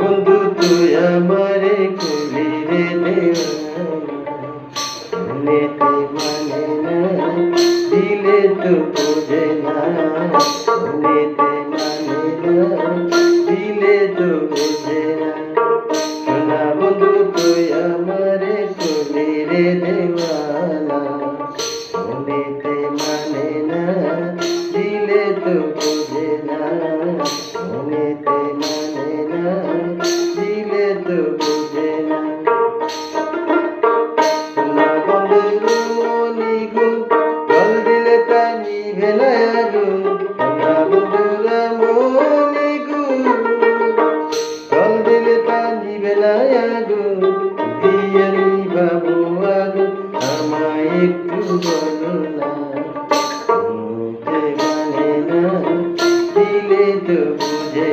বন্ধু, তুই আমারে কলি রে মনেতে মানে না, দিলে তো বোঝে না। মনেতে মানে না, দিলে তো বোঝে না। বন্ধু, তুই আমারে কলি রে দেওয়ানা মনেতে মানে না, দিলে তো আগুন দিয়ে নিবাবো আগুন আমায় একটু বলো না। মুখে মানে না দিলে তো বুঝে